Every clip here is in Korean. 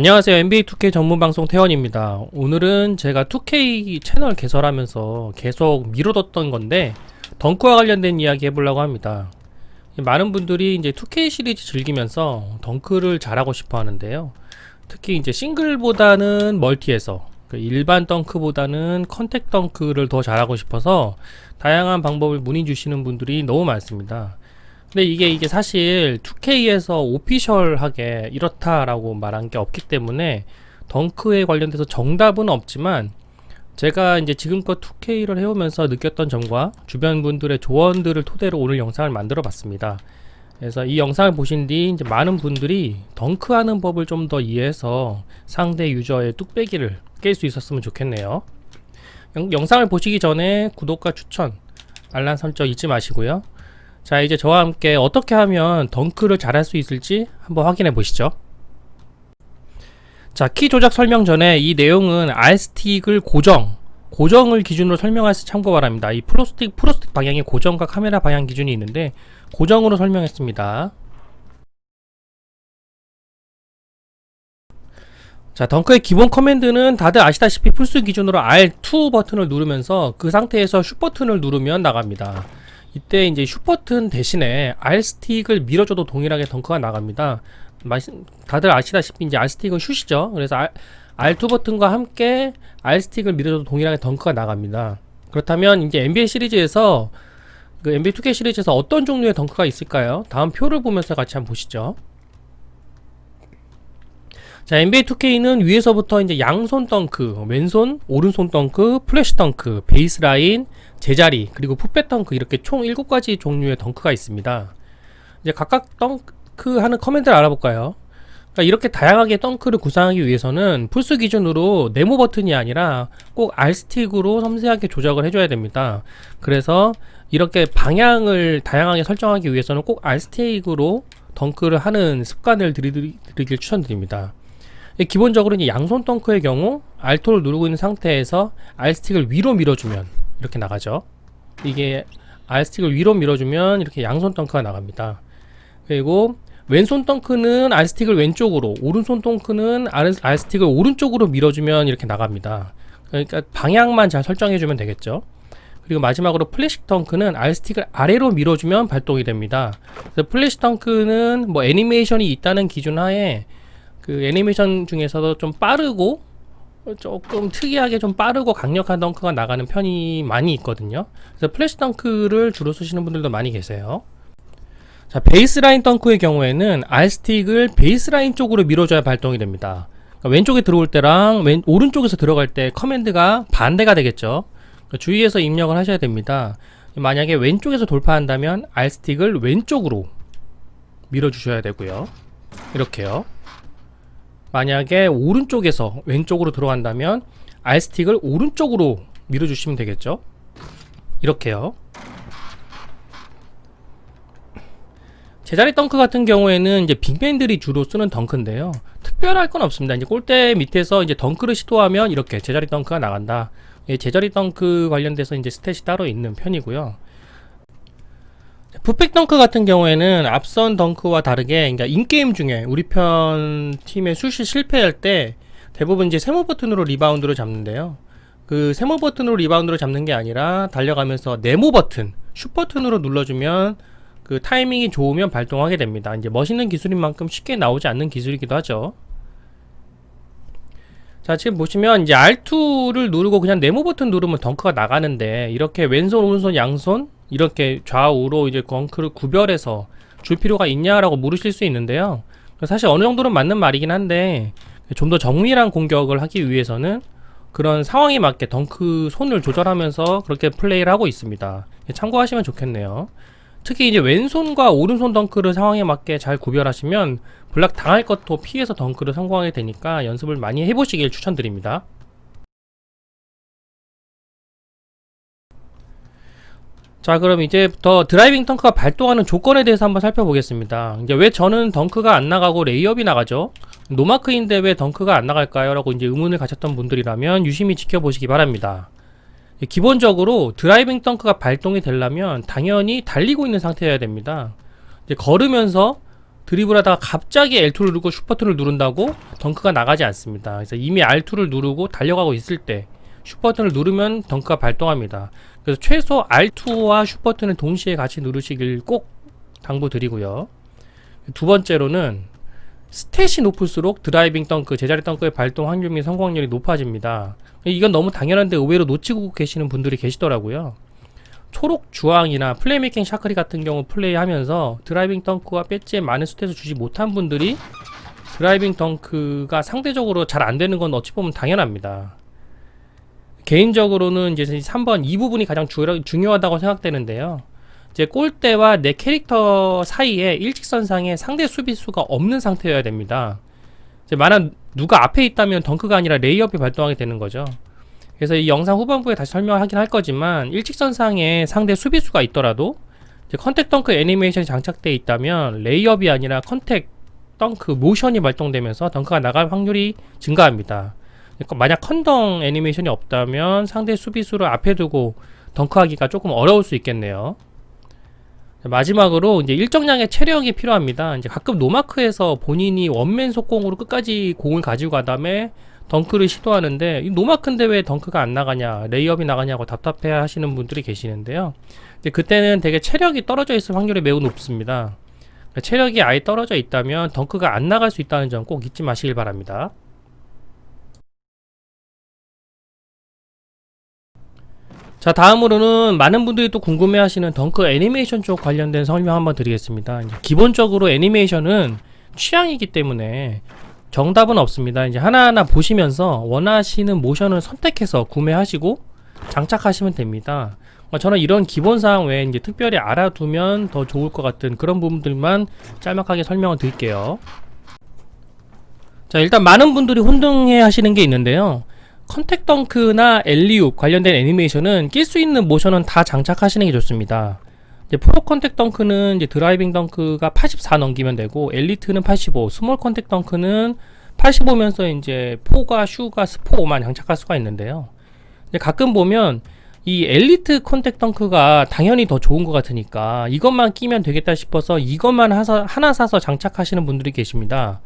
안녕하세요. NBA 2K 전문 방송 태원입니다. 오늘은 제가 2K 채널 개설하면서 계속 미뤄뒀던 건데 덩크와 관련된 이야기 해보려고 합니다. 많은 분들이 이제 2K 시리즈 즐기면서 덩크를 잘하고 싶어 하는데요. 특히 이제 싱글보다는 멀티에서 그 일반 덩크보다는 컨택 덩크를 더 잘하고 싶어서 다양한 방법을 문의 주시는 분들이 너무 많습니다. 근데 이게 이게 사실 2K에서 오피셜하게 이렇다라고 말한 게 없기 때문에 덩크에 관련돼서 정답은 없지만 제가 이제 지금껏 2K를 해오면서 느꼈던 점과 주변 분들의 조언들을 토대로 오늘 영상을 만들어 봤습니다. 그래서 이 영상을 보신 뒤 이제 많은 분들이 덩크하는 법을 좀 더 이해해서 상대 유저의 뚝배기를 깰 수 있었으면 좋겠네요. 영, 영상을 보시기 전에 구독과 추천, 알람 설정 잊지 마시고요. 자 이제 저와 함께 어떻게 하면 덩크를 잘할 수 있을지 한번 확인해 보시죠. 자 키 조작 설명 전에 이 내용은 R스틱을 고정 고정을 기준으로 설명해서 참고 바랍니다. 이 프로스틱 프로스틱 방향이 고정과 카메라 방향 기준이 있는데 고정으로 설명했습니다. 자 덩크의 기본 커맨드는 다들 아시다시피 풀스 기준으로 R2 버튼을 누르면서 그 상태에서 슈 버튼을 누르면 나갑니다 이때 이제 슈퍼튼 대신에 R 스틱을 밀어줘도 동일하게 덩크가 나갑니다. 다들 아시다시피 이제 R 스틱은 슛이죠. 그래서 R, R2 버튼과 함께 R 스틱을 밀어줘도 동일하게 덩크가 나갑니다. 그렇다면 이제 NBA 시리즈에서 그 NBA 2K 시리즈에서 어떤 종류의 덩크가 있을까요? 다음 표를 보면서 같이 한번 보시죠. 자, NBA 2K는 위에서부터 이제 양손 덩크, 왼손, 오른손 덩크, 플래시 덩크, 베이스라인, 제자리, 그리고 풋백 덩크 이렇게 총 7가지 종류의 덩크가 있습니다. 이제 각각 덩크 하는 커맨드를 알아볼까요? 그러니까 이렇게 다양하게 덩크를 구상하기 위해서는 풀스 기준으로 네모 버튼이 아니라 꼭 R스틱으로 섬세하게 조작을 해줘야 됩니다. 그래서 이렇게 방향을 다양하게 설정하기 위해서는 꼭 R스틱으로 덩크를 하는 습관을 들이길 추천드립니다. 기본적으로 이제 양손 덩크의 경우 알토를 누르고 있는 상태에서 R스틱을 위로 밀어주면 이렇게 나가죠. 이게 R스틱을 위로 밀어주면 이렇게 양손 덩크가 나갑니다. 그리고 왼손 덩크는 R스틱을 왼쪽으로, 오른손 덩크는 R스틱을 오른쪽으로 밀어주면 이렇게 나갑니다. 그러니까 방향만 잘 설정해주면 되겠죠. 그리고 마지막으로 플래시 덩크는 R스틱을 아래로 밀어주면 발동이 됩니다. 플래시 덩크는 뭐 애니메이션이 있다는 기준 하에 그 애니메이션 중에서도 좀 빠르고 조금 특이하게 좀 빠르고 강력한 덩크가 나가는 편이 많이 있거든요. 그래서 플래시 덩크를 주로 쓰시는 분들도 많이 계세요. 자, 베이스라인 덩크의 경우에는 R스틱을 베이스라인 쪽으로 밀어줘야 발동이 됩니다. 그러니까 왼쪽에 들어올 때랑 왼, 오른쪽에서 들어갈 때 커맨드가 반대가 되겠죠. 그러니까 주의해서 입력을 하셔야 됩니다. 만약에 왼쪽에서 돌파한다면 R스틱을 왼쪽으로 밀어주셔야 되고요. 이렇게요. 만약에 오른쪽에서 왼쪽으로 들어간다면 R스틱을 오른쪽으로 밀어주시면 되겠죠? 이렇게요. 제자리 덩크 같은 경우에는 이제 빅맨들이 주로 쓰는 덩크인데요. 특별할 건 없습니다. 이제 골대 밑에서 이제 덩크를 시도하면 이렇게 제자리 덩크가 나간다. 예, 제자리 덩크 관련돼서 이제 스탯이 따로 있는 편이고요 풋백 덩크 같은 경우에는 앞선 덩크와 다르게 그러니까 인게임 중에 우리 편 팀의 슛이 실패할 때 대부분 이제 세모 버튼으로 리바운드를 잡는데요. 그 세모 버튼으로 리바운드를 잡는 게 아니라 달려가면서 네모 버튼, 슛 버튼으로 눌러주면 그 타이밍이 좋으면 발동하게 됩니다. 이제 멋있는 기술인 만큼 쉽게 나오지 않는 기술이기도 하죠. 자 지금 보시면 이제 R2를 누르고 그냥 네모 버튼 누르면 덩크가 나가는데 이렇게 왼손 오른손 양손 이렇게 좌우로 이제 덩크를 구별해서 줄 필요가 있냐라고 물으실 수 있는데요. 사실 어느 정도는 맞는 말이긴 한데 좀 더 정밀한 공격을 하기 위해서는 그런 상황에 맞게 덩크 손을 조절하면서 그렇게 플레이를 하고 있습니다. 참고하시면 좋겠네요. 특히 이제 왼손과 오른손 덩크를 상황에 맞게 잘 구별하시면 블락 당할 것도 피해서 덩크를 성공하게 되니까 연습을 많이 해보시길 추천드립니다. 자 그럼 이제부터 드라이빙 덩크가 발동하는 조건에 대해서 한번 살펴보겠습니다. 이제 왜 저는 덩크가 안 나가고 레이업이 나가죠? 노마크인데 왜 덩크가 안 나갈까요? 라고 이제 의문을 가졌던 분들이라면 유심히 지켜보시기 바랍니다. 기본적으로 드라이빙 덩크가 발동이 되려면 당연히 달리고 있는 상태여야 됩니다. 걸으면서 드리블하다가 갑자기 L2를 누르고 슈퍼트를 누른다고 덩크가 나가지 않습니다. 그래서 이미 R2를 누르고 달려가고 있을 때 슈퍼트를 누르면 덩크가 발동합니다. 그래서 최소 R2와 슈퍼트는 동시에 같이 누르시길 꼭 당부드리고요. 두 번째로는 스탯이 높을수록 드라이빙 덩크, 제자리 덩크의 발동 확률 및 성공률이 높아집니다. 이건 너무 당연한데 의외로 놓치고 계시는 분들이 계시더라고요. 초록 주황이나 플레이메이킹 샤크리 같은 경우 플레이하면서 드라이빙 덩크와 배지에 많은 스탯을 주지 못한 분들이 드라이빙 덩크가 상대적으로 잘 안 되는 건 어찌 보면 당연합니다. 개인적으로는 이제 3번 이 부분이 가장 주, 중요하다고 생각되는데요. 이제 골대와 내 캐릭터 사이에 일직선상에 상대 수비수가 없는 상태여야 됩니다. 이제 만약 누가 앞에 있다면 덩크가 아니라 레이업이 발동하게 되는 거죠. 그래서 이 영상 후반부에 다시 설명하긴 할 거지만 일직선상에 상대 수비수가 있더라도 컨택 덩크 애니메이션이 장착되어 있다면 레이업이 아니라 컨택 덩크 모션이 발동되면서 덩크가 나갈 확률이 증가합니다. 그러니까 만약 컨덩 애니메이션이 없다면 상대 수비수를 앞에 두고 덩크하기가 조금 어려울 수 있겠네요. 마지막으로 이제 일정량의 체력이 필요합니다. 이제 가끔 노마크에서 본인이 원맨 속공으로 끝까지 공을 가지고 가 다음에 덩크를 시도하는데 이 노마크인데 왜 덩크가 안 나가냐 레이업이 나가냐고 답답해 하시는 분들이 계시는데요. 그때는 되게 체력이 떨어져 있을 확률이 매우 높습니다. 그러니까 체력이 아예 떨어져 있다면 덩크가 안 나갈 수 있다는 점 꼭 잊지 마시길 바랍니다. 자 다음으로는 많은 분들이 또 궁금해하시는 덩크 애니메이션 쪽 관련된 설명 한번 드리겠습니다. 기본적으로 애니메이션은 취향이기 때문에 정답은 없습니다. 이제 하나하나 보시면서 원하시는 모션을 선택해서 구매하시고 장착하시면 됩니다. 어, 저는 이런 기본사항 외에 이제 특별히 알아두면 더 좋을 것 같은 그런 부분들만 짤막하게 설명을 드릴게요. 자 일단 많은 분들이 혼동해 하시는 게 있는데요. 컨택 덩크나 엘리웁 관련된 애니메이션은 낄 수 있는 모션은 다 장착하시는 게 좋습니다. 이제 프로 컨택 덩크는 이제 드라이빙 덩크가 84 넘기면 되고 엘리트는 85, 스몰 컨택 덩크는 85면서 이제 포가 슈가 스포만 장착할 수가 있는데요. 가끔 보면 이 엘리트 컨택 덩크가 당연히 더 좋은 것 같으니까 이것만 끼면 되겠다 싶어서 이것만 하나 사서 장착하시는 분들이 계십니다.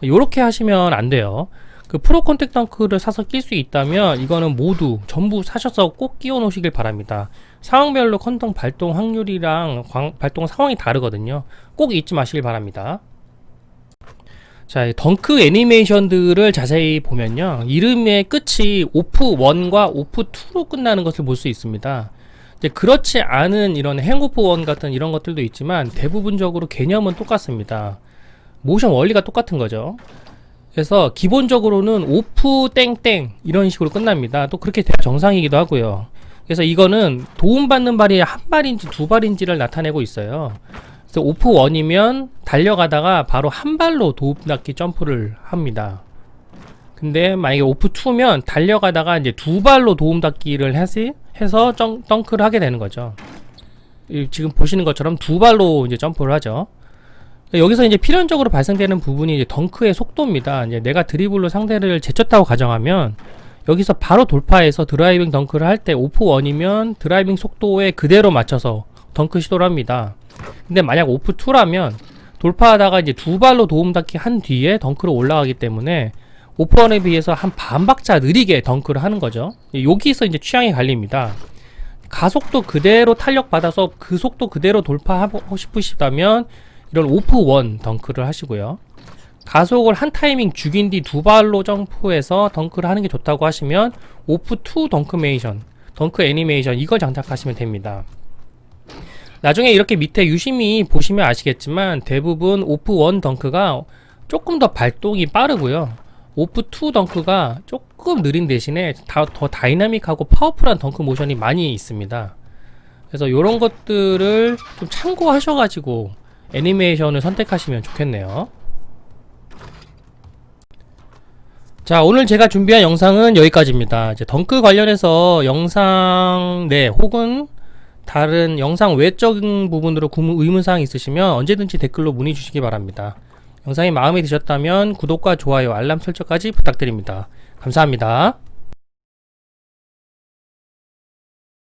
이렇게 하시면 안 돼요. 그 프로 컨택 덩크를 사서 낄 수 있다면 이거는 모두 전부 사셔서 꼭 끼워 놓으시길 바랍니다. 상황별로 컨동 발동 확률이랑 광, 발동 상황이 다르거든요. 꼭 잊지 마시길 바랍니다. 자, 덩크 애니메이션들을 자세히 보면요. 이름의 끝이 오프 1과 오프 2로 끝나는 것을 볼 수 있습니다. 이제 그렇지 않은 이런 행오프 1 같은 이런 것들도 있지만 대부분적으로 개념은 똑같습니다. 모션 원리가 똑같은 거죠. 그래서 기본적으로는 오프 땡땡 이런 식으로 끝납니다. 또 그렇게 돼야 정상이기도 하고요. 그래서 이거는 도움받는 발이 한 발인지 두 발인지를 나타내고 있어요. 그래서 오프 원이면 달려가다가 바로 한 발로 도움닫기 점프를 합니다. 근데 만약에 오프 2면 달려가다가 이제 두 발로 도움닫기를 해서, 해서 정, 덩크를 하게 되는 거죠. 지금 보시는 것처럼 두 발로 이제 점프를 하죠. 여기서 이제 필연적으로 발생되는 부분이 이제 덩크의 속도입니다. 이제 내가 드리블로 상대를 제쳤다고 가정하면 여기서 바로 돌파해서 드라이빙 덩크를 할 때 오프 원이면 드라이빙 속도에 그대로 맞춰서 덩크 시도를 합니다. 근데 만약 오프 2라면 돌파하다가 이제 두 발로 도움 닫기 한 뒤에 덩크로 올라가기 때문에 오프 원에 비해서 한 반 박자 느리게 덩크를 하는 거죠. 여기서 이제 취향이 갈립니다. 가속도 그대로 탄력 받아서 그 속도 그대로 돌파하고 싶으시다면 이런 오프 원 덩크를 하시고요. 가속을 한 타이밍 죽인 뒤 두 발로 점프해서 덩크를 하는 게 좋다고 하시면 오프 투 덩크 메이션, 덩크 애니메이션 이걸 장착하시면 됩니다. 나중에 이렇게 밑에 유심히 보시면 아시겠지만 대부분 오프 원 덩크가 조금 더 발동이 빠르고요. 오프 투 덩크가 조금 느린 대신에 다, 더 다이나믹하고 파워풀한 덩크 모션이 많이 있습니다. 그래서 이런 것들을 좀 참고하셔가지고 애니메이션을 선택하시면 좋겠네요. 자, 오늘 제가 준비한 영상은 여기까지입니다. 이제 덩크 관련해서 영상 내 혹은 다른 영상 외적인 부분으로 의문사항 있으시면 언제든지 댓글로 문의 주시기 바랍니다. 영상이 마음에 드셨다면 구독과 좋아요, 알람 설정까지 부탁드립니다. 감사합니다.